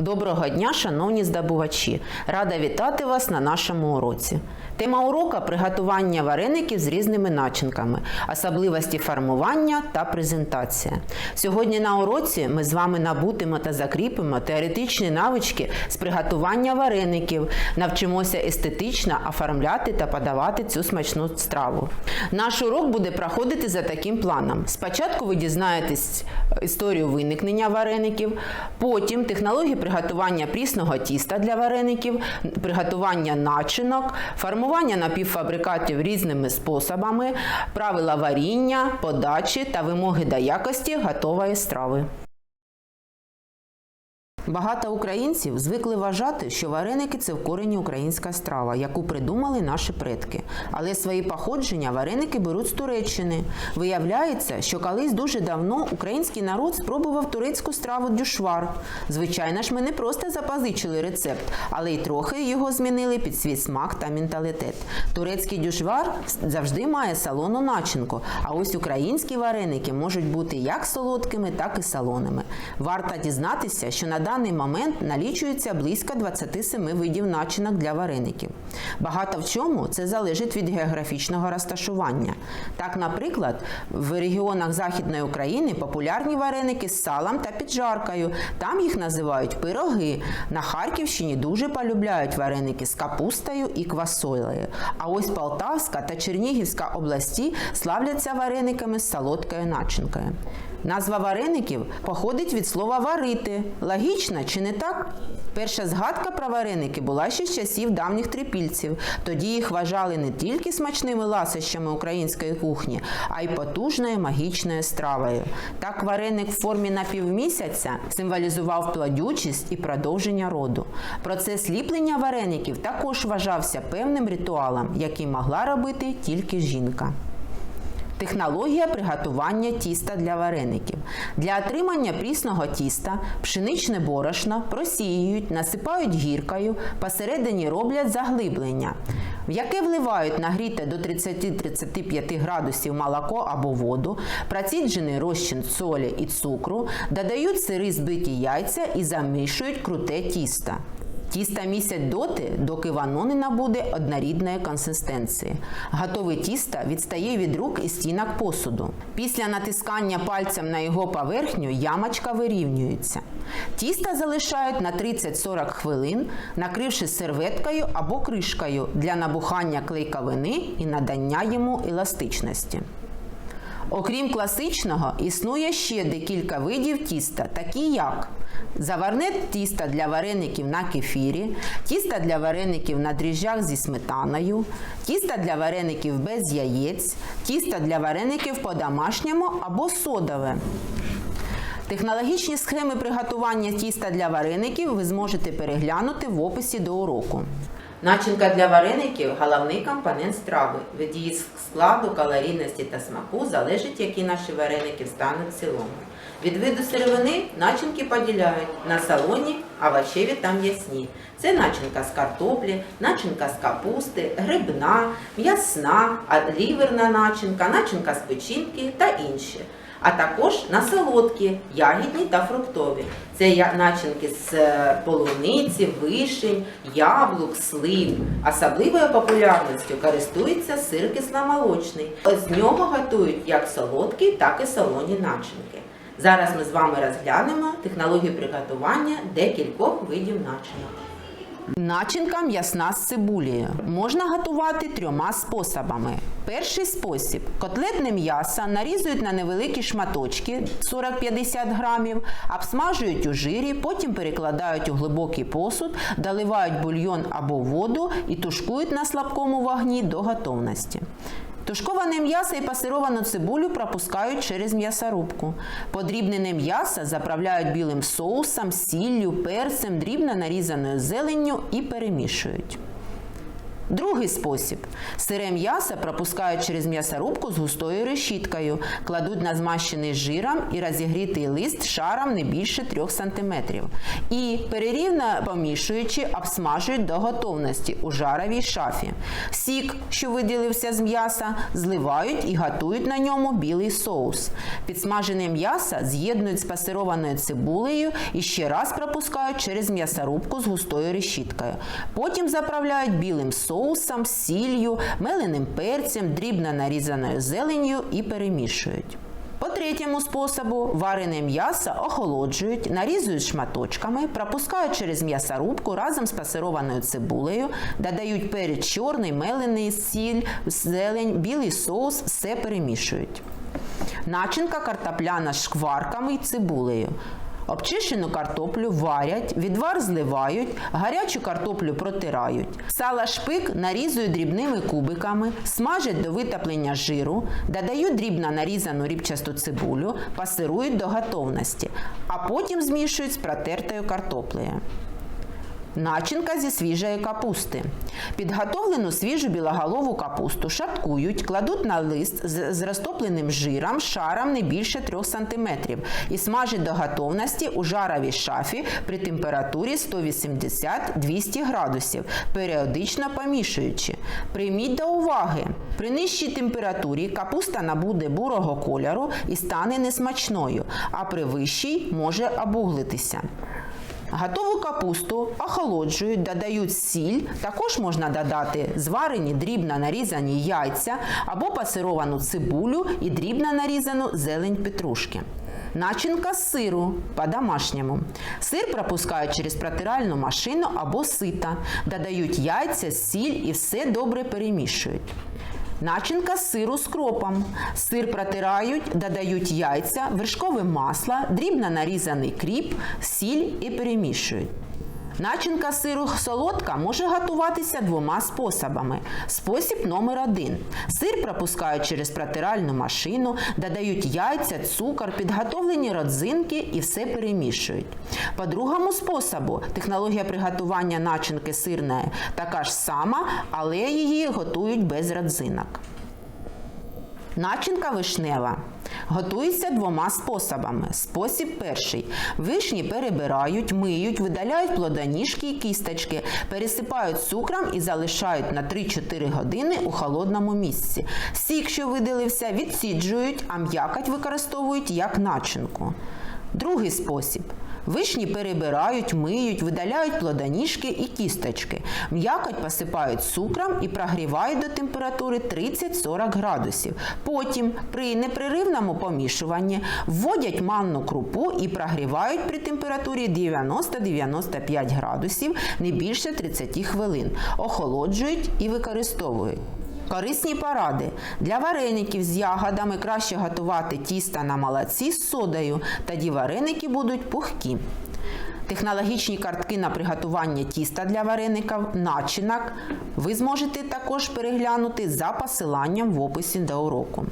Доброго дня, шановні здобувачі! Рада вітати вас на нашому уроці. Тема урока приготування вареників з різними начинками, особливості формування та презентація. Сьогодні на уроці ми з вами набутимо та закріпимо теоретичні навички з приготування вареників, навчимося естетично оформляти та подавати цю смачну страву. Наш урок буде проходити за таким планом: спочатку ви дізнаєтесь історію виникнення вареників, потім технології приготування прісного тіста для вареників, приготування начинок, формування напівфабрикатів різними способами, правила варіння, подачі та вимоги до якості готової страви. Багато українців звикли вважати, що вареники це в корені українська страва, яку придумали наші предки. Але свої походження вареники беруть з Туреччини. Виявляється, що колись дуже давно український народ спробував турецьку страву дюшвар. Звичайно ж, ми не просто запозичили рецепт, але й трохи його змінили під свій смак та менталітет. Турецький дюшвар завжди має солону начинку, а ось українські вареники можуть бути як солодкими, так і солоними. Варто дізнатися, що на даний момент налічується близько 27 видів начинок для вареників. Багато в чому це залежить від географічного розташування. Так, наприклад, в регіонах Західної України популярні вареники з салом та піджаркою. Там їх називають пироги. На Харківщині дуже полюбляють вареники з капустою і квасолею. А ось Полтавська та Чернігівська області славляться варениками з солодкою начинкою. Назва вареників походить від слова варити. Логічно чи не так? Перша згадка про вареники була ще з часів давніх трипільців. Тоді їх вважали не тільки смачними ласощами української кухні, а й потужною магічною стравою. Так вареник в формі напівмісяця символізував плодючість і продовження роду. Процес ліплення вареників також вважався певним ритуалом, який могла робити тільки жінка. Технологія приготування тіста для вареників. Для отримання прісного тіста пшеничне борошно просіюють, насипають гіркою, посередині роблять заглиблення, в яке вливають нагріте до 30-35 градусів молоко або воду, проціджений розчин солі і цукру, додають сири збиті яйця і замішують круте тісто. Тісто місять доти, доки воно не набуде однорідної консистенції. Готове тісто відстає від рук і стінок посуду. Після натискання пальцем на його поверхню ямочка вирівнюється. Тісто залишають на 30-40 хвилин, накривши серветкою або кришкою для набухання клейковини і надання йому еластичності. Окрім класичного, існує ще декілька видів тіста, такі як заварне тісто для вареників на кефірі, тісто для вареників на дріжджах зі сметаною, тісто для вареників без яєць, тісто для вареників по-домашньому або содове. Технологічні схеми приготування тіста для вареників ви зможете переглянути в описі до уроку. Начинка для вареників головний компонент страви. Від її складу, калорійності та смаку залежить, які наші вареники стануть в цілому. Від виду сировини начинки поділяють на солоні, овочеві та м'ясні. Це начинка з картоплі, начинка з капусти, грибна, м'ясна, ліверна начинка, начинка з печінки та інші а також на солодкі, ягідні та фруктові. Це начинки з е, полуниці, вишень, яблук, слив. Особливою популярністю користується сир кисломолочний. З нього готують як солодкі, так і солоні начинки. Зараз ми з вами розглянемо технологію приготування декількох видів начинок. Начинка м'ясна з цибулею. Можна готувати трьома способами. Перший спосіб: котлетне м'ясо нарізують на невеликі шматочки 40-50 грамів, обсмажують у жирі, потім перекладають у глибокий посуд, доливають бульйон або воду і тушкують на слабкому вогні до готовності. Тушковане м'ясо і пасировану цибулю пропускають через м'ясорубку. Подрібнене м'ясо заправляють білим соусом, сіллю, перцем, дрібно нарізаною зеленню і перемішують. Другий спосіб. Сире м'ясо пропускають через м'ясорубку з густою решіткою, кладуть на змащений жиром і розігрітий лист шаром не більше 3 см. І перерівно помішуючи, обсмажують до готовності у жаровій шафі. Сік, що виділився з м'яса, зливають і готують на ньому білий соус. Підсмажене м'ясо з'єднують з пасированою цибулею і ще раз пропускають через м'ясорубку з густою решіткою. Потім заправляють білим соусом, сіллю, меленим перцем, дрібно нарізаною зеленню і перемішують. По третьому способу варене м'ясо охолоджують, нарізують шматочками, пропускають через м'ясорубку разом з пасированою цибулею, додають перець чорний, мелений, сіль, зелень, білий соус, все перемішують. Начинка картопляна з шкварками і цибулею. Обчищену картоплю варять, відвар зливають, гарячу картоплю протирають. Сала шпик нарізують дрібними кубиками, смажать до витоплення жиру, додають дрібно нарізану рібчасту цибулю, пасирують до готовності, а потім змішують з протертою картоплею. Начинка зі свіжої капусти. Підготовлену свіжу білоголову капусту шаткують, кладуть на лист з, розтопленим жиром шаром не більше 3 см і смажать до готовності у жаровій шафі при температурі 180-200 градусів, періодично помішуючи. Прийміть до уваги, при нижчій температурі капуста набуде бурого кольору і стане несмачною, а при вищій може обуглитися. Готову капусту охолоджують, додають сіль. Також можна додати зварені дрібно нарізані яйця або пасировану цибулю і дрібно нарізану зелень петрушки. Начинка з сиру по-домашньому. Сир пропускають через протиральну машину або сита, додають яйця, сіль і все добре перемішують. Начинка з сиру з кропом. Сир протирають, додають яйця, вершкове масло, дрібно нарізаний кріп, сіль і перемішують. Начинка сиру солодка може готуватися двома способами. Спосіб номер один. Сир пропускають через протиральну машину, додають яйця, цукор, підготовлені родзинки і все перемішують. По другому способу технологія приготування начинки сирної така ж сама, але її готують без родзинок. Начинка вишнева. Готується двома способами. Спосіб перший. Вишні перебирають, миють, видаляють плодоніжки і кісточки, пересипають цукром і залишають на 3-4 години у холодному місці. Сік, що видалився, відсіджують, а м'якоть використовують як начинку. Другий спосіб. Вишні перебирають, миють, видаляють плодоніжки і кісточки. М'якоть посипають цукром і прогрівають до температури 30-40 градусів. Потім при непреривному помішуванні вводять манну крупу і прогрівають при температурі 90-95 градусів не більше 30 хвилин. Охолоджують і використовують. Корисні поради. Для вареників з ягодами краще готувати тіста на молоці з содою, тоді вареники будуть пухкі. Технологічні картки на приготування тіста для вареників, начинок ви зможете також переглянути за посиланням в описі до уроку.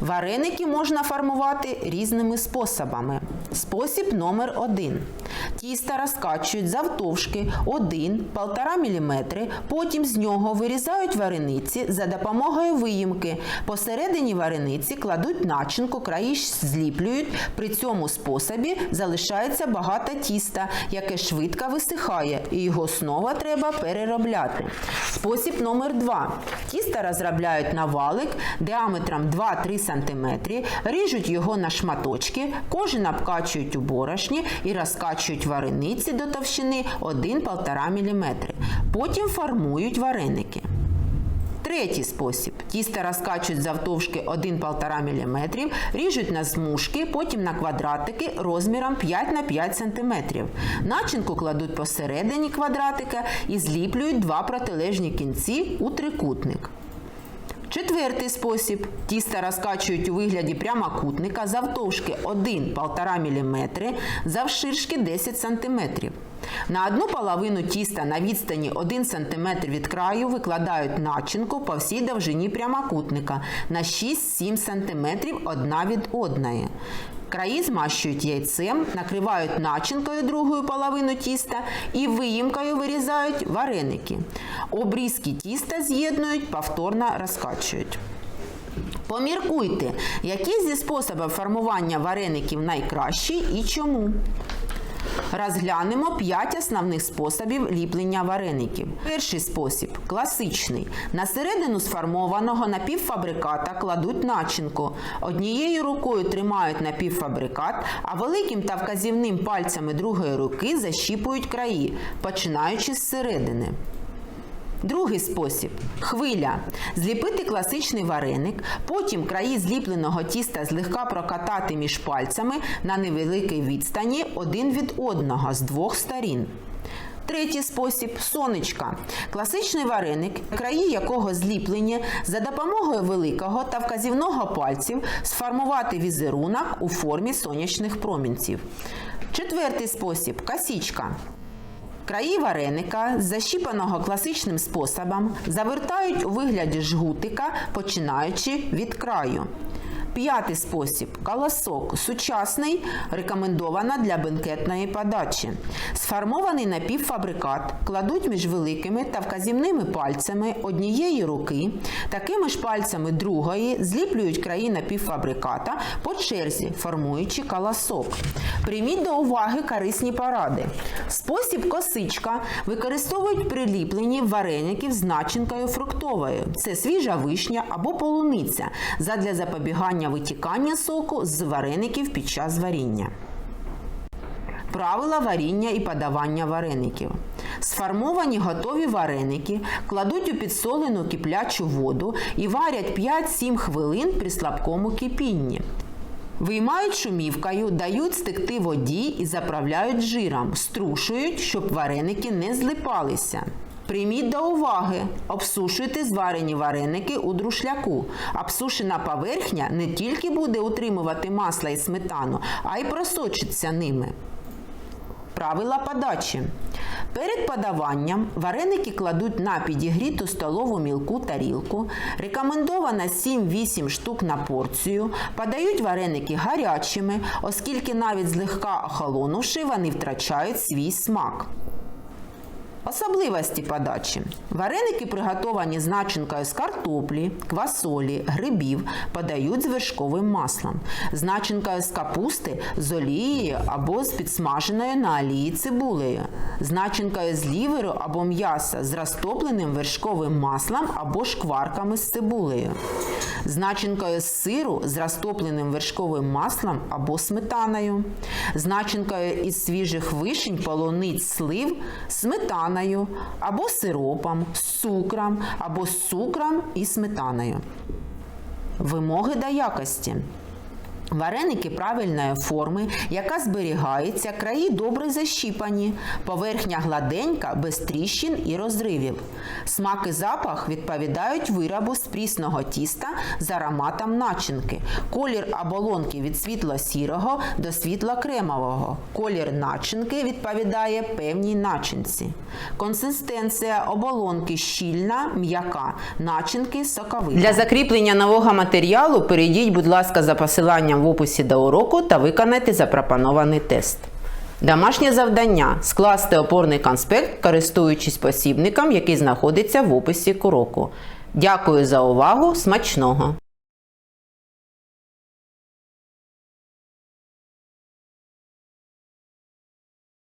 Вареники можна формувати різними способами. Спосіб номер один. Тісто розкачують завтовшки 1-1,5 мм, потім з нього вирізають варениці за допомогою виїмки. Посередині варениці кладуть начинку, краї зліплюють. При цьому способі залишається багато тіста, яке швидко висихає, і його знову треба переробляти. Спосіб номер 2. Тісто розробляють на валик діаметром 2-3 см, ріжуть його на шматочки, кожен обкачують у борошні і розкачують варениці до товщини 1-1,5 мм. Потім формують вареники. Третій спосіб. Тісто розкачують завтовшки 1-1,5 мм, ріжуть на змушки, потім на квадратики розміром 5 на 5 см. Начинку кладуть посередині квадратика і зліплюють два протилежні кінці у трикутник. Четвертий спосіб. Тісто розкачують у вигляді прямокутника завтовшки 1-1,5 мм, завширшки 10 см. На одну половину тіста на відстані 1 см від краю викладають начинку по всій довжині прямокутника на 6-7 см одна від одної. Краї змащують яйцем, накривають начинкою другою половину тіста і виїмкою вирізають вареники. Обрізки тіста з'єднують, повторно розкачують. Поміркуйте, який зі способів формування вареників найкращий і чому. Розглянемо 5 основних способів ліплення вареників. Перший спосіб класичний. На середину сформованого напівфабриката кладуть начинку. Однією рукою тримають напівфабрикат, а великим та вказівним пальцями другої руки защіпують краї, починаючи з середини. Другий спосіб хвиля. Зліпити класичний вареник, потім краї зліпленого тіста злегка прокатати між пальцями на невеликій відстані один від одного з двох сторін. Третій спосіб сонечка. Класичний вареник, краї якого зліплені за допомогою великого та вказівного пальців сформувати візерунок у формі сонячних промінців. Четвертий спосіб касічка. Краї вареника, защіпаного класичним способом, завертають у вигляді жгутика, починаючи від краю. П'ятий спосіб колосок. Сучасний, рекомендована для бенкетної подачі. Сформований напівфабрикат кладуть між великими та вказівними пальцями однієї руки, такими ж пальцями другої зліплюють краї напівфабриката по черзі, формуючи колосок. Прийміть до уваги корисні поради. Спосіб косичка використовують при ліпленні вареників з начинкою фруктовою. Це свіжа вишня або полуниця задля запобігання витікання соку з вареників під час варіння. Правила варіння і подавання вареників. Сформовані готові вареники кладуть у підсолену киплячу воду і варять 5-7 хвилин при слабкому кипінні. Виймають шумівкою, дають стекти воді і заправляють жиром, струшують, щоб вареники не злипалися. Прийміть до уваги, обсушуйте зварені вареники у друшляку. Обсушена поверхня не тільки буде утримувати масло і сметану, а й просочиться ними. Правила подачі. Перед подаванням вареники кладуть на підігріту столову мілку тарілку. Рекомендовано 7-8 штук на порцію. Подають вареники гарячими, оскільки навіть злегка охолонувши, вони втрачають свій смак. Особливості подачі. Вареники, приготовані з начинкою з картоплі, квасолі, грибів, подають з вершковим маслом. З начинкою з капусти, з олією або з підсмаженою на олії цибулею. З начинкою з ліверу або м'яса з розтопленим вершковим маслом або шкварками з цибулею. З начинкою з сиру з розтопленим вершковим маслом або сметаною. З начинкою із свіжих вишень, полуниць, слив, сметаною або сиропом, з цукром або з цукром і сметаною. Вимоги до якості. Вареники правильної форми, яка зберігається, краї добре защіпані, поверхня гладенька, без тріщин і розривів. Смак і запах відповідають виробу з прісного тіста з ароматом начинки. Колір оболонки від світло-сірого до світло-кремового. Колір начинки відповідає певній начинці. Консистенція оболонки щільна, м'яка, начинки соковита. Для закріплення нового матеріалу перейдіть, будь ласка, за посиланням в описі до уроку та виконайте запропонований тест. Домашнє завдання скласти опорний конспект, користуючись посібником, який знаходиться в описі к уроку. Дякую за увагу! Смачного!